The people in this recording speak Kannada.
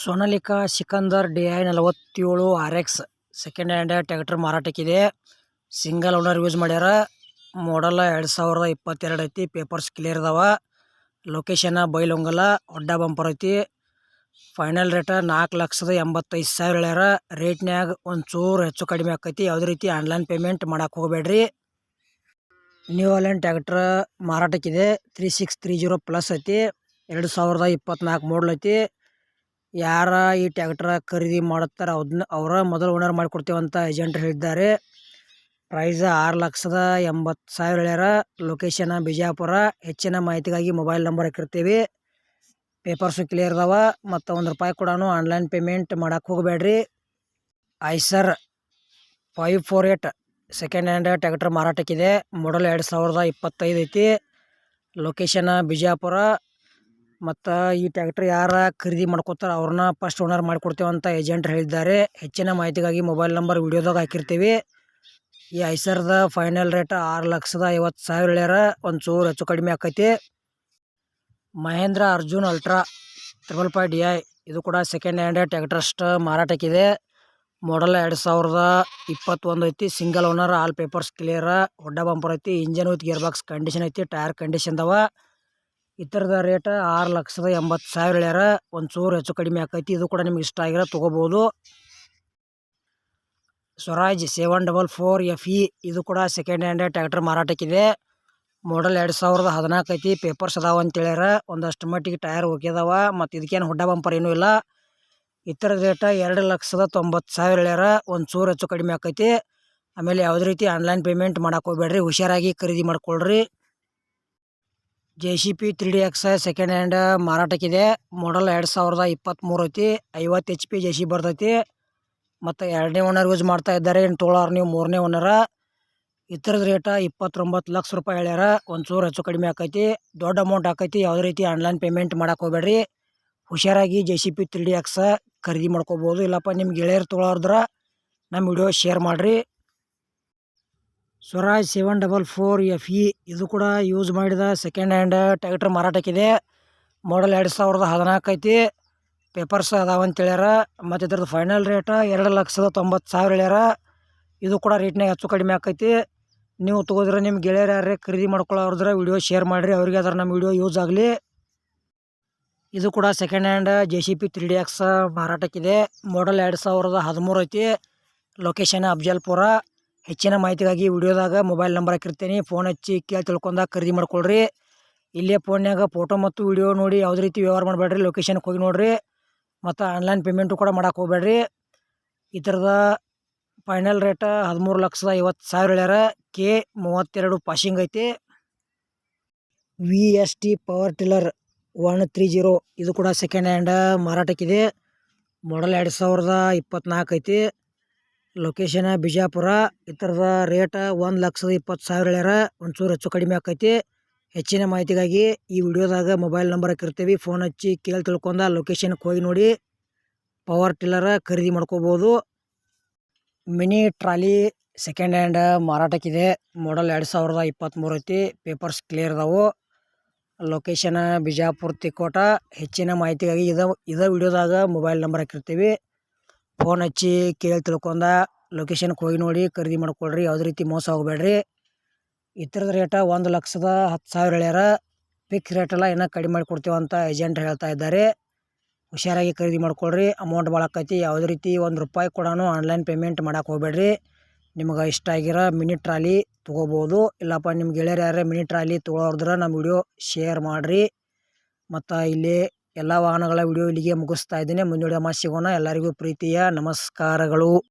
ಸೋನಾಲಿಕಾ, ಸಿಕಂದರ್, ಡಿ ಐ ನಲವತ್ತೇಳು, R X second hand tractor ಮಾರಾಟಕ್ಕಿದೆ. Single owner use ಮಾಡ್ಯಾರ. ಮಾಡಲ್ಲ ಎರಡು ಸಾವಿರದ ಇಪ್ಪತ್ತೆರಡು ಐತಿ. ಪೇಪರ್ಸ್ ಕ್ಲಿಯರ್ ಅದಾವ. ಲೊಕೇಶನ್ ಬೈಲೊಂಗಲ ಒಡ್ಡ ಬಂಪರ್ ಐತಿ. ಫೈನಲ್ ರೇಟ ನಾಲ್ಕು ಲಕ್ಷದ ಎಂಬತ್ತೈದು ಸಾವಿರ ಹೇಳ್ಯಾರ. ರೇಟ್ನ್ಯಾಗ ಒಂದು ಚೂರು ಹೆಚ್ಚು ಕಡಿಮೆ ಆಕೈತಿ. ಯಾವುದೇ ರೀತಿ ಆನ್ಲೈನ್ ಪೇಮೆಂಟ್ ಮಾಡಕ್ಕೆ ಹೋಗಬೇಡ್ರಿ. New Holland tractor ಮಾರಾಟಕ್ಕಿದೆ. Three six three zero plus ಐತಿ. ಎರಡು ಸಾವಿರದ ಇಪ್ಪತ್ನಾಲ್ಕು ಮಾಡಲ್ ಐತಿ. ಯಾರ ಈ ಟ್ಯಾಕ್ಟ್ರ ಖರೀದಿ ಮಾಡುತ್ತಾರ ಅದನ್ನ ಅವರ ಮೊದಲು ಓನರ್ ಅಂತ ಏಜೆಂಟ್ ಹೇಳಿದ್ದಾರೆ. ಪ್ರೈಸ್ ಆರು ಲಕ್ಷದ ಎಂಬತ್ತು ಸಾವಿರ ಹೇಳ್ಯಾರ. ಲೊಕೇಶನ್ ಬಿಜಾಪುರ. ಹೆಚ್ಚಿನ ಮಾಹಿತಿಗಾಗಿ ಮೊಬೈಲ್ ನಂಬರ್ ಹಾಕಿರ್ತೀವಿ. ಪೇಪರ್ಸು ಕ್ಲಿಯರ್ ಅದಾವ. ಮತ್ತು ಒಂದು ರೂಪಾಯಿ ಕೂಡ ಆನ್ಲೈನ್ ಪೇಮೆಂಟ್ ಮಾಡೋಕ್ಕೆ ಹೋಗಬೇಡ್ರಿ Eicher five four eight second hand tractor ಮಾರಾಟಕ್ಕಿದೆ. Model ಎರಡು ಸಾವಿರದ ಇಪ್ಪತ್ತೈದು ಐತಿ. ಲೊಕೇಶನ್ ಬಿಜಾಪುರ. ಮತ್ತು ಈ ಟ್ಯಾಕ್ಟ್ರ್ ಯಾರ ಖರೀದಿ ಮಾಡ್ಕೋತಾರ ಅವ್ರನ್ನ ಫಸ್ಟ್ ಓನರ್ ಮಾಡಿಕೊಡ್ತೇವಂತ ಏಜೆಂಟ್ ಹೇಳಿದ್ದಾರೆ. ಹೆಚ್ಚಿನ ಮಾಹಿತಿಗಾಗಿ ಮೊಬೈಲ್ ನಂಬರ್ ವಿಡಿಯೋದಾಗ ಹಾಕಿರ್ತೀವಿ. ಈ ಐಸರ್ದ ಫೈನಲ್ ರೇಟ್ ಆರು ಲಕ್ಷದ ಐವತ್ತು ಸಾವಿರ ಹೇಳ್ಯಾರ. ಒಂದು ಚೂರು ಹೆಚ್ಚು ಕಡಿಮೆ ಆಕೈತಿ. Mahindra Arjun ultra triple five D I ಇದು ಕೂಡ ಸೆಕೆಂಡ್ ಹ್ಯಾಂಡ್ ಟ್ಯಾಕ್ಟರ್ ಅಷ್ಟು ಮಾರಾಟಕ್ಕಿದೆ ಮಾಡಲ್ ಎರಡು ಸಾವಿರದ ಇಪ್ಪತ್ತೊಂದು ಐತಿ. Single owner all papers clear ಹೊಡ್ಡ bumper ಐತಿ. Engine with gear box condition ಐತಿ ಟೈರ್ ಕಂಡೀಷನ್ ಇತರದ ರೇಟ್ ಆರು ಲಕ್ಷದ ಎಂಬತ್ತು ಸಾವಿರ ಹೇಳ್ಯಾರ. ಒಂದು ಚೂರು ಹೆಚ್ಚು ಕಡಿಮೆ ಆಕೈತಿ. ಇದು ಕೂಡ ನಿಮ್ಗೆ ಇಷ್ಟ ಆಗಿರೋ ತೊಗೋಬೋದು. Swaraj seven double four F E ಇದು ಕೂಡ ಸೆಕೆಂಡ್ ಹ್ಯಾಂಡ್ ಟ್ಯಾಕ್ಟರ್ ಮಾರಾಟಕ್ಕಿದೆ. ಮಾಡಲ್ ಎರಡು ಸಾವಿರದ ಹದಿನಾಲ್ಕು ಐತಿ. ಪೇಪರ್ಸ್ ಅದಾವ ಹೇಳ್ಯಾರ. ಒಂದಷ್ಟು ಮಟ್ಟಿಗೆ ಟೈರ್ ಹೋಗ್ಯದವ ಮತ್ತು ಇದಕ್ಕೇನು ಹುಡ್ಡ ಬಂಪರ್ ಏನೂ ಇಲ್ಲ. ಇತರ ರೇಟ ಎರಡು ಲಕ್ಷದ ತೊಂಬತ್ತು ಸಾವಿರ ಹೇಳ್ಯಾರ. ಒಂದು ಚೂರು ಹೆಚ್ಚು ಕಡಿಮೆ ಆಕೈತಿ. ಆಮೇಲೆ ಯಾವುದೇ ರೀತಿ ಆನ್ಲೈನ್ ಪೇಮೆಂಟ್ ಮಾಡೋಕೆ ಹೋಗ್ಬೇಡ್ರಿ. ಹುಷಾರಾಗಿ ಖರೀದಿ ಮಾಡ್ಕೊಳ್ರಿ. J C B three D X second hand ಮಾರಾಟಕ್ಕಿದೆ. Model ಎರಡು ಸಾವಿರದ ಇಪ್ಪತ್ತ್ಮೂರು ಐತಿ. ಐವತ್ತು ಎಚ್ ಪಿ ಜೆ ಸಿ ಬರ್ತೈತಿ. ಮತ್ತು ಎರಡನೇ ಓನರ್ ಯೂಸ್ ಮಾಡ್ತಾ ಇದ್ದಾರೆ. ಏನು ತೊಗೊಳೋರು ನೀವು ಮೂರನೇ ಓನರ ಇತರದ ರೇಟ ಇಪ್ಪತ್ತೊಂಬತ್ತು ಲಕ್ಷ ರೂಪಾಯಿ ಹೇಳ್ಯಾರ. ಒಂದು ಚೂರು ಹೆಚ್ಚು ಕಡಿಮೆ ಆಕೈತಿ. ದೊಡ್ಡ ಅಮೌಂಟ್ ಆಕೈತಿ. ಯಾವುದೇ ರೀತಿ ಆನ್ಲೈನ್ ಪೇಮೆಂಟ್ ಮಾಡಕ್ಕೆ ಹೋಗ್ಬೇಡ್ರಿ. ಹುಷಾರಾಗಿ J C B three D X ಖರೀದಿ ಮಾಡ್ಕೋಬೋದು. ಇಲ್ಲಪ್ಪ ನಿಮ್ಮ ಗೆಳೆಯರು ತೊಗೊಳೋದ್ರ ನಮ್ಮ ವಿಡಿಯೋ ಶೇರ್ ಮಾಡಿರಿ. Swaraj seven double four F E ಇದು ಕೂಡ ಯೂಸ್ ಮಾಡಿದ ಸೆಕೆಂಡ್ ಹ್ಯಾಂಡ್ ಟ್ಯಾಕ್ಟ್ರ್ ಮಾರಾಟಕ್ಕಿದೆ. ಮಾಡಲ್ ಎರಡು ಸಾವಿರದ ಹದಿನಾಲ್ಕು ಐತಿ. ಪೇಪರ್ಸ್ ಅದಾವ ಅಂತ ಹೇಳ್ಯಾರ. ಮತ್ತು ಇದ್ರದ್ದು ಫೈನಲ್ ರೇಟ ಎರಡು ಲಕ್ಷದ ತೊಂಬತ್ತು ಸಾವಿರ ಹೇಳ್ಯಾರ. ಇದು ಕೂಡ ರೇಟ್ನಾಗ ಹೆಚ್ಚು ಕಡಿಮೆ ಆಕೈತಿ. ನೀವು ತೊಗೋದ್ರೆ ನಿಮ್ಮ ಗೆಳೆಯರು ಯಾರೇ ಖರೀದಿ ಮಾಡ್ಕೊಳ್ಳೋರ್ದ್ರೆ ವಿಡಿಯೋ ಶೇರ್ ಮಾಡಿರಿ. ಅವ್ರಿಗೆ ಅದರ ನಮ್ಮ ವಿಡಿಯೋ ಯೂಸ್ ಆಗಲಿ. ಇದು ಕೂಡ second hand J C B three D X ಮಾರಾಟಕ್ಕಿದೆ. Model ಎರಡು ಸಾವಿರದ ಹದಿಮೂರು ಐತಿ. ಲೊಕೇಶನ್ ಅಫ್ಜಲ್ಪುರ. ಹೆಚ್ಚಿನ ಮಾಹಿತಿಗಾಗಿ ವಿಡಿಯೋದಾಗ ಮೊಬೈಲ್ ನಂಬರ್ ಹಾಕಿರ್ತೀನಿ. ಫೋನ್ ಹಚ್ಚಿ ಕೇಳಿ ತಿಳ್ಕೊಂಡಾಗ ಖರೀದಿ ಮಾಡ್ಕೊಳ್ರಿ. ಇಲ್ಲೇ ಫೋನ್ಯಾಗ ಫೋಟೋ ಮತ್ತು ವಿಡಿಯೋ ನೋಡಿ ಯಾವುದೇ ರೀತಿ ವ್ಯವಹಾರ ಮಾಡಬೇಡ್ರಿ ಲೊಕೇಶನ್ಗೆ ಹೋಗಿ ನೋಡಿರಿ. ಮತ್ತು ಆನ್ಲೈನ್ ಪೇಮೆಂಟು ಕೂಡ ಮಾಡೋಕೆ ಹೋಗ್ಬೇಡ್ರಿ. ಈ ಥರದ ಫೈನಲ್ ರೇಟ ಹದಿಮೂರು ಲಕ್ಷದ ಐವತ್ತು ಸಾವಿರ ಹೇಳ್ಯಾರ. ಕೆ ಮೂವತ್ತೆರಡು ಪಾಶಿಂಗ್ ಐತಿ. V S T power tiller one three zero ಇದು ಕೂಡ ಸೆಕೆಂಡ್ ಹ್ಯಾಂಡ್ ಮಾರಾಟಕ್ಕಿದೆ. ಮಾಡಲ್ ಎರಡು ಸಾವಿರದ ಇಪ್ಪತ್ತ್ನಾಲ್ಕು ಐತಿ. ಲೊಕೇಶನ್ ಬಿಜಾಪುರ, ಈ ಥರದ ರೇಟ ಒಂದು ಲಕ್ಷದ ಇಪ್ಪತ್ತು ಸಾವಿರ ಹೇಳ್ಯಾರ. ಒಂಚೂರು ಹೆಚ್ಚು ಕಡಿಮೆ ಆಕೈತಿ. ಹೆಚ್ಚಿನ ಮಾಹಿತಿಗಾಗಿ ಈ ವಿಡಿಯೋದಾಗ ಮೊಬೈಲ್ ನಂಬರ್ ಹಾಕಿರ್ತೀವಿ. ಫೋನ್ ಹಚ್ಚಿ ಕೇಳಿ ತಿಳ್ಕೊಂಡ ಲೊಕೇಶನ್ಗೆ ಹೋಗಿ ನೋಡಿ. ಪವರ್ ಟಿಲ್ಲರ ಖರೀದಿ ಮಾಡ್ಕೋಬೋದು. ಮಿನಿ ಟ್ರಾಲಿ ಸೆಕೆಂಡ್ ಹ್ಯಾಂಡ್ ಮಾರಾಟಕ್ಕಿದೆ. ಮಾಡಲ್ ಎರಡು ಸಾವಿರದ ಇಪ್ಪತ್ತ್ಮೂರು ಐತಿ. ಪೇಪರ್ಸ್ ಕ್ಲಿಯರ್ ಅದಾವು. ಲೊಕೇಶನ್ ಬಿಜಾಪುರ ತಿಕೋಟ ಹೆಚ್ಚಿನ ಮಾಹಿತಿಗಾಗಿ ಇದ ಇದ ವಿಡಿಯೋದಾಗ ಮೊಬೈಲ್ ನಂಬರ್ ಹಾಕಿರ್ತೀವಿ. ಫೋನ್ ಹಚ್ಚಿ ಕೇಳಿ ತಿಳ್ಕೊಂಡ ಲೊಕೇಶನ್ಗೆ ಹೋಗಿ ನೋಡಿ, ಖರೀದಿ ಮಾಡ್ಕೊಳ್ರಿ, ಯಾವುದೇ ರೀತಿ ಮೋಸ ಹೋಗಬೇಡ್ರಿ ಥರದ ರೇಟ ಒಂದು ಲಕ್ಷದ ಹತ್ತು ಸಾವಿರ ಹೇಳ್ಯಾರ. ಫಿಕ್ಸ್ ರೇಟೆಲ್ಲ ಇನ್ನೂ ಕಡಿಮೆ ಮಾಡಿ ಅಂತ ಏಜೆಂಟ್ ಹೇಳ್ತಾ ಇದ್ದಾರೆ. ಹುಷಾರಾಗಿ ಖರೀದಿ ಮಾಡ್ಕೊಳ್ರಿ. ಅಮೌಂಟ್ ಭಾಳ ಆಕೈತಿ. ಯಾವುದೇ ರೀತಿ ಒಂದು ರೂಪಾಯಿ ಕೂಡ ಆನ್ಲೈನ್ ಪೇಮೆಂಟ್ ಮಾಡಕ್ಕೆ ಹೋಗ್ಬೇಡ್ರಿ. ನಿಮ್ಗೆ ಇಷ್ಟ ಆಗಿರೋ ಮಿನಿ ಟ್ರಾಲಿ ತೊಗೋಬೋದು. ಇಲ್ಲಪ್ಪ ನಿಮ್ಮ ಗೆಳೆಯರು ಯಾರೇ ಮಿನಿ ಟ್ರಾಲಿ ತೊಗೊಳೋದ್ರೆ ನಮ್ಮ ವಿಡಿಯೋ ಶೇರ್ ಮಾಡಿರಿ. ಮತ್ತು ಇಲ್ಲಿ ಎಲ್ಲ ವಾಹನಗಳ ವಿಡಿಯೋ ಇಲ್ಲಿಗೆ ಮುಗಿಸ್ತಾ ಇದ್ದೀನಿ. ಮುಂದಿನ ವಿಡಿಯೋ ಸಿಗೋಣ. ಎಲ್ಲರಿಗೂ ಪ್ರೀತಿಯ ನಮಸ್ಕಾರಗಳು.